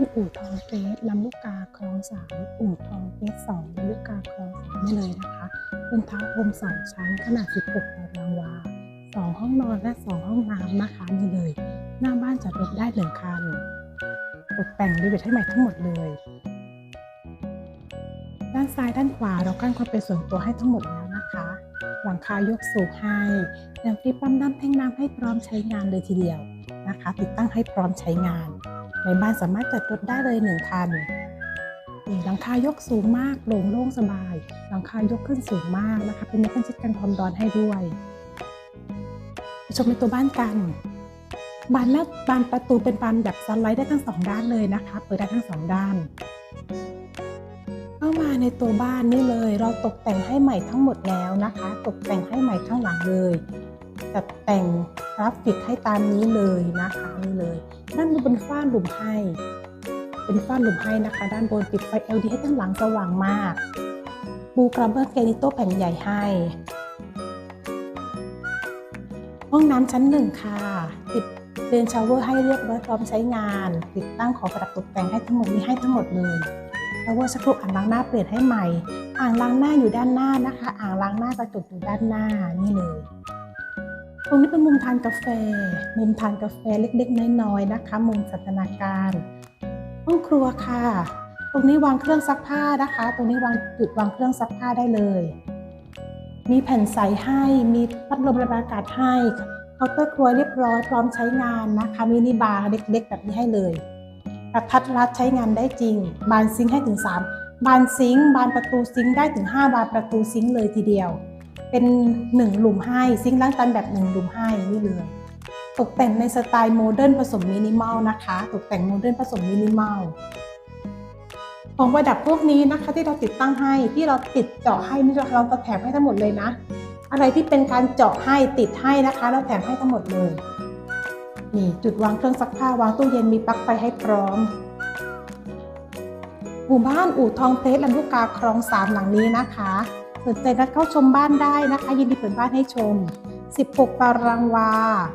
านอู่ทองเฟสลำลูกกาคลองสามอู่ทองเฟสสองลำลูกกาคลองสามนี่เลยนะคะ เป็นทาวน์โฮมสองชั้นขนาด 16ตารางวาสองห้องนอนและสองห้องน้ำนะคะนี่เลย หน้าบ้านจอดรถได้หนึ่งคันตกแต่งรีโนเวทให้ใหม่ทั้งหมดเลย ด้านซ้ายด้านขวาเรากั้นความเป็นส่วนตัวให้ทั้งหมดแล้วนะคะ หลังคายกสูงให้ยังฟรีปั๊มน้ำแท่งน้ำให้พร้อมใช้งานเลยทีเดียวนะคะ ติดตั้งให้พร้อมใช้งาน ในบ้านสามารถจัดรถได้เลยหนึ่งคันหลังคายกสูงมากโปร่งโล่งสบาย หลังคายกขึ้นสูงมากนะคะ เป็นเมคานชิดกันความร้อนให้ด้วยไปชมในตัวบ้านกันบานหน้าบานประตูเป็นบานแบบสไลด์ได้ทั้งสองด้านเลยนะคะ เปิดได้ทั้งสองด้าน เข้ามาในตัวบ้านนี่เลย เราตกแต่งให้ใหม่ทั้งหมดแล้วนะคะ ตกแต่งให้ใหม่ทั้งหลังเลยจัดแต่ง ราฟิกให้ตามนี้เลยนะคะนี่เลยด้านบนเป็นฝ้าหลุมให้ เป็นฝ้าหลุมให้นะคะ ด้านบนปิดไฟ LED ให้ทั้งหลังสว่างมากบูกราเบอร์เกนิโตแผ่นใหญ่ให้ ห้องน้ำชั้นหนึ่งค่ะ ติดเรนชาวเวอร์ให้เรียบร้อยพร้อมใช้งาน ติดตั้งของประดับตกแต่งให้ทั้งหมดนี้ให้ทั้งหมดเลยชาวเวอร์ชักครกอ่างล้างหน้าเปลี่ยนให้ใหม่ อ่างล้างหน้าอยู่ด้านหน้านะคะ อ่างล้างหน้ากระจกอยู่ด้านหน้านี่เลย ตรงนี้เป็นมุมทานกาแฟ มุมทานกาแฟเล็กๆ น้อยๆนะคะ มุมสันทนาการ ห้องครัวค่ะ ตรงนี้วางเครื่องซักผ้านะคะ ตรงนี้วางจุดวางเครื่องซักผ้าได้เลย มีแผ่นใสให้มีพัดลมระบายอากาศให้เคาน์เตอร์ครัวเรียบร้อยพร้อมใช้งานนะคะมินิบาร์เล็กๆ แบบนี้ให้เลยกระทัดรัดใช้งานได้จริง บานซิงค์ให้ถึง 3 บานซิงค์บานประตูซิงค์ได้ถึง 5 บานประตูซิงค์เลยทีเดียว เป็นหนึ่งหลุมให้ซิงค์ล้างจานแบบหนึ่งหลุมให้นี่เลย ตกแต่งในสไตล์โมเดิร์นผสมมินิมอลนะคะ ตกแต่งโมเดิร์นผสมมินิมอลของประดับพวกนี้นะคะที่เราติดตั้งให้ที่เราติดเจาะให้นี่เราจะแถมให้ทั้งหมดเลยนะ อะไรที่เป็นการเจาะให้ติดให้นะคะ เราแถมให้ทั้งหมดเลยนี่จุดวางเครื่องซักผ้าวางตู้เย็นมีปลั๊กไฟให้พร้อมหมู่บ้านอู่ทองเพชรลำลูกกาคลองสามหลังนี้นะคะ สนใจนัดเข้าชมบ้านได้นะคะ ยินดีเปิดบ้านให้ชม 16 ตารางวา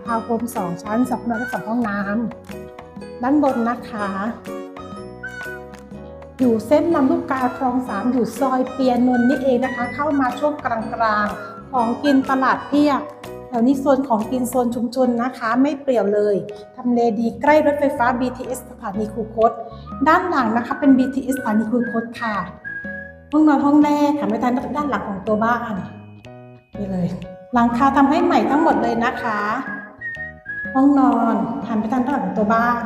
ทาวน์โฮม2 ชั้น2ห้องนอนและ2ห้องน้ำด้านบนนะคะ อยู่เส้นลำลูกกาคลองสามอยู่ซอยเปียนนนี่เองนะคะ เข้ามาช่วงกลางๆ ของกินตลาดเพียบแถวนี้โซนของกินโซนชุมชนนะคะ ไม่เปลี่ยวเลยทำเลดีใกล้รถไฟฟ้า BTS สถานีคูคต ด้านหลังนะคะเป็น BTS สถานีคูคตค่ะ ห้องนอนห้องแรกค่ะไม่ทานด้านหลังของตัวบ้านนี่เลยหลังคาทำให้ใหม่ทั้งหมดเลยนะคะ ห้องนอนหันไปทางด้านหลังของตัวบ้าน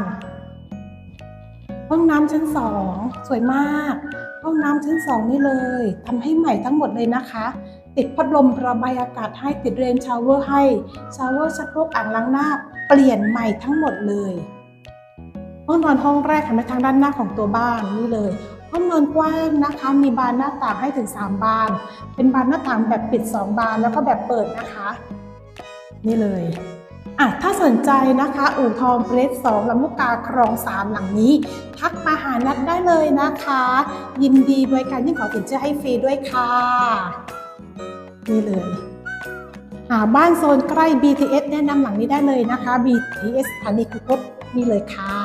ห้องน้ำชั้นสองสวยมาก ห้องน้ำชั้นสองนี่เลยทำให้ใหม่ทั้งหมดเลยนะคะ ติดพัดลมระบายอากาศให้ติดเรนชาวเวอร์ให้ชาวเวอร์ชักโครกอ่างล้างหน้า เปลี่ยนใหม่ทั้งหมดเลยห้องนอนห้องแรกหันไปทางด้านหน้าของตัวบ้านนี่เลย ห้องนอนกว้างนะคะ มีบานหน้าต่างให้ถึง 3 บาน เป็นบานหน้าต่างแบบปิด 2 บานแล้วก็แบบเปิดนะคะ นี่เลยอะถ้าสนใจนะคะ อู่ทองเฟรสสองลำลูกกาครองสามหลังนี้ ทักมาหานัดได้เลยนะคะ ยินดีบริการยิ่งขอสินเชื่อให้ฟรีด้วยค่ะ นี่เลยหาบ้านโซนใกล้ BTS แนะนำหลังนี้ได้เลยนะคะ BTS สถานีคุกนี่เลยค่ะ